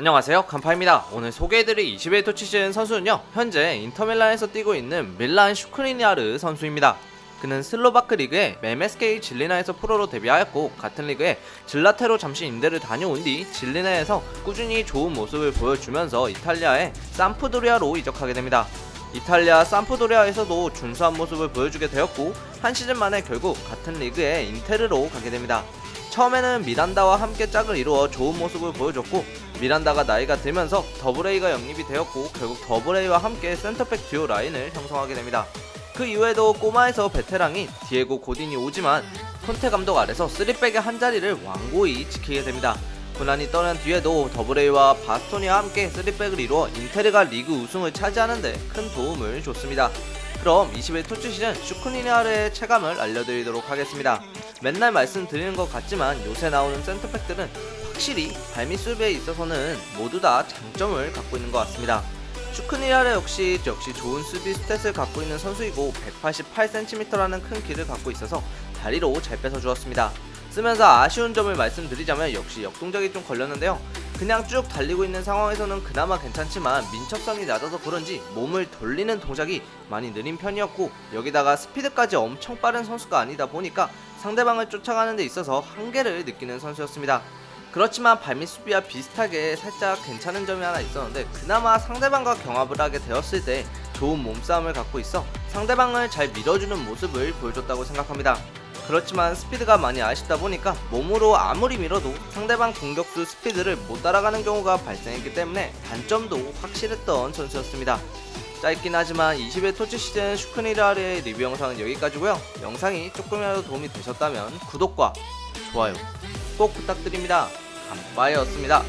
안녕하세요 간파입니다. 오늘 소개해드릴 21 토치시즌 선수는요 현재 인터밀란에서 뛰고 있는 밀란 슈크리니아르 선수입니다. 그는 슬로바크 리그의 MSK 질리나에서 프로로 데뷔하였고 같은 리그에 질라테로 잠시 임대를 다녀온 뒤 질리나에서 꾸준히 좋은 모습을 보여주면서 이탈리아의 삼프도리아로 이적하게 됩니다. 이탈리아 삼프도리아에서도 준수한 모습을 보여주게 되었고 한 시즌 만에 결국 같은 리그의 인테르로 가게 됩니다 처음에는 미란다와 함께 짝을 이루어 좋은 모습을 보여줬고 미란다가 나이가 들면서 더블A가 영입이 되었고 결국 더블A와 함께 센터백 듀오 라인을 형성하게 됩니다. 그 이후에도 꼬마에서 베테랑인 디에고 고딘이 오지만 콘테 감독 아래서 3백의 한 자리를 완고히 지키게 됩니다. 고난이 떠난 뒤에도 더블A와 바스토니와 함께 3백을 이루어 인테르가 리그 우승을 차지하는데 큰 도움을 줬습니다. 그럼 21 토치 시즌 슈크니니아르의 체감을 알려드리도록 하겠습니다. 맨날 말씀드리는 것 같지만 요새 나오는 센터백들은 확실히 발밑 수비에 있어서는 모두 다 장점을 갖고 있는 것 같습니다. 슈크니아르 역시 역시 좋은 수비 스탯을 갖고 있는 선수이고 188cm라는 큰 키를 갖고 있어서 다리로 잘 뺏어 주었습니다. 쓰면서 아쉬운 점을 말씀드리자면 역시 역동작이 좀 걸렸는데요. 그냥 쭉 달리고 있는 상황에서는 그나마 괜찮지만 민첩성이 낮아서 그런지 몸을 돌리는 동작이 많이 느린 편이었고 여기다가 스피드까지 엄청 빠른 선수가 아니다 보니까 상대방을 쫓아가는 데 있어서 한계를 느끼는 선수였습니다. 그렇지만 발밑 수비와 비슷하게 살짝 괜찮은 점이 하나 있었는데 그나마 상대방과 경합을 하게 되었을 때 좋은 몸싸움을 갖고 있어 상대방을 잘 밀어주는 모습을 보여줬다고 생각합니다. 그렇지만 스피드가 많이 아쉽다 보니까 몸으로 아무리 밀어도 상대방 공격수 스피드를 못 따라가는 경우가 발생했기 때문에 단점도 확실했던 선수였습니다. 짧긴 하지만 20회 토치 시즌 슈크니라르의 리뷰 영상은 여기까지고요. 영상이 조금이라도 도움이 되셨다면 구독과 좋아요 꼭 부탁드립니다. 감바이였습니다.